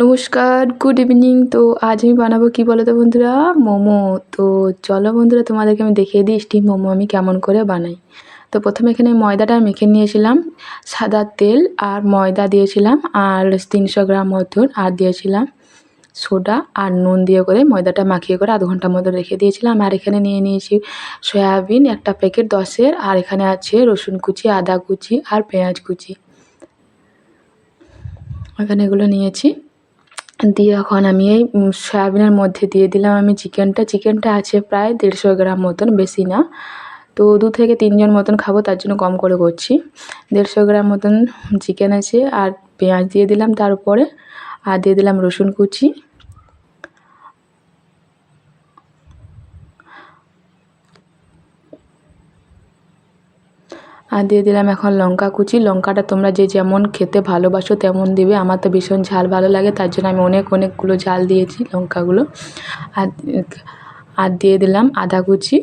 নমস্কার good evening তো আজ আমি বানাবো কি বলো তো বন্ধুরা? মোমো। তো চলো বন্ধুরা, তোমাদেরকে আমি দেখিয়ে দিই স্টিম মোমো আমি কেমন করে বানাই। তো প্রথমে এখানে ময়দাটা মেখে নিয়েছিলাম, সাদা তেল আর ময়দা দিয়েছিলাম আর তিনশো গ্রাম মতন আর দিয়েছিলাম সোডা আর নুন দিয়ে করে ময়দাটা মাখিয়ে করে আধ ঘণ্টার মতো রেখে দিয়েছিলাম। আর এখানে নিয়ে নিয়েছি সয়াবিন, একটা প্যাকেট দশের আর এখানে আছে রসুন কুচি, আদা কুচি আর পেঁয়াজ কুচি। এখানে এগুলো নিয়েছি। দিয়ে এখন আমি এই সয়াবিনের মধ্যে দিয়ে দিলাম আমি চিকেনটা। চিকেনটা আছে প্রায় দেড়শো গ্রাম মতন, বেশি না। তো দু থেকে তিনজন মতন খাব, তার জন্য কম করে করছি। দেড়শো গ্রাম মতন চিকেন আছে, আর পেঁয়াজ দিয়ে দিলাম তারপরে। আর দিয়ে দিলাম রসুন কুচি। আর দিয়ে দিলাম এখন লঙ্কা কুচি। লঙ্কাটা তোমরা যে যেমন খেতে ভালোবাসো তেমন দিবে। আমার তো ভীষণ ঝাল ভালো লাগে, তার জন্য আমি অনেক অনেকগুলো ঝাল দিয়েছি লঙ্কাগুলো। আর আর দিয়ে দিলাম আদা কুচি।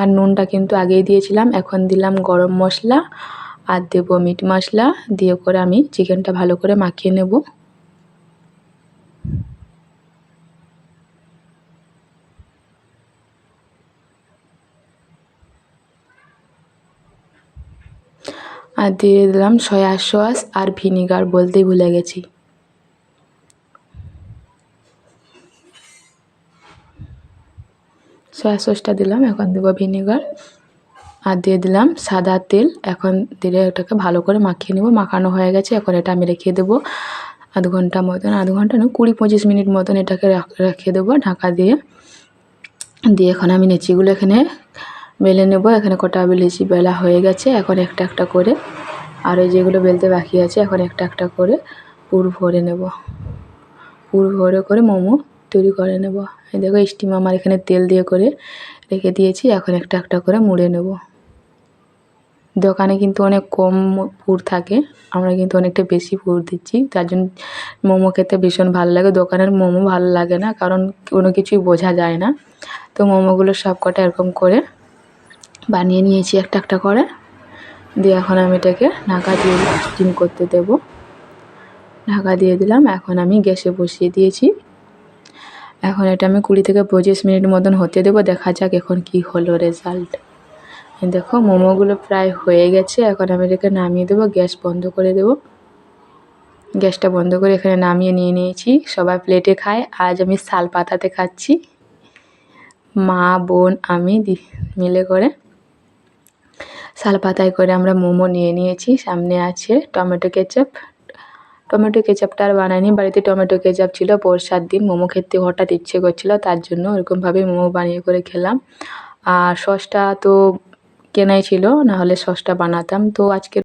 আর নুনটা কিন্তু আগেই দিয়েছিলাম। এখন দিলাম গরম মশলা আর দেবো মিট মশলা। দিয়ে করে আমি চিকেনটা ভালো করে মাখিয়ে নেব। আর দিয়ে দিলাম সয়া সস আর ভিনিগার বলতেই ভুলে গেছি। সয়া সসটা দিলাম, এখন দেবো ভিনিগার। আর দিয়ে দিলাম সাদা তেল, এখন দিলে ওটাকে ভালো করে মাখিয়ে নেব। মাখানো হয়ে গেছে, এখন এটা আমি রেখে দেবো। আধ ঘণ্টা মতন, আধ ঘণ্টা না কুড়ি পঁচিশ মিনিট মতন এটাকে রেখে দেবো ঢাকা দিয়ে। দিয়ে এখন আমি নেচিগুলো এখানে বেলে নেব। এখানে কটা বেলেছি, বেলা হয়ে গেছে। এখন একটা একটা করে, আর ওই যেগুলো বেলতে বাকি আছে, এখন একটা একটা করে পুর ভরে নেব। পুর ভরে করে মোমো তৈরি করে নেব। এই দেখো স্টিম আমার এখানে তেল দিয়ে করে রেখে দিয়েছি। এখন একটা একটা করে মুড়ে নেব। দোকানে কিন্তু অনেক কম পুর থাকে। আমরা কিন্তু অনেকটা বেশি পুর দিচ্ছি। তার জন্য মোমো খেতে ভীষণ ভালো লাগে। দোকানের মোমো ভালো লাগে না, কারণ কোনো কিছুই বোঝা যায় না। তো মোমোগুলো সব কটা এরকম করে বানিয়ে নিয়েছি একটা একটা করে। দিয়ে এখন আমি এটাকে ঢাকা দিয়ে স্টিম করতে দেব। ঢাকা দিয়ে দিলাম, এখন আমি গ্যাসে বসিয়ে দিয়েছি। এখন এটা আমি কুড়ি থেকে পঁচিশ মিনিট মতন হতে দেবো, দেখা যাক এখন কি হলো রেজাল্ট দেখো, মোমোগুলো প্রায় হয়ে গেছে, এখন আমি এটাকে নামিয়ে দেবো, গ্যাস বন্ধ করে দেবো। গ্যাসটা বন্ধ করে এখানে নামিয়ে নিয়ে নিয়েছি, সবাই প্লেটে খায়। আজ আমি শাল পাতাতে খাচ্ছি। মা, বোন, আমি মিলে করে। শাল পাতায় করে আমরা মোমো নিয়ে নিয়েছি। সামনে আছে টমেটো কেচাপ। টমেটো কেচাপটা আর বানাইনি। বাড়িতে টমেটো কেচাপ ছিল, বর্ষার দিন মোমো খেতে হঠাৎ ইচ্ছে করছিল, তার জন্য ওরকমভাবে মোমো বানিয়ে করে খেলাম। আর সসটা তো কেনাই ছিল, নাহলে সসটা বানাতাম। তো আজকে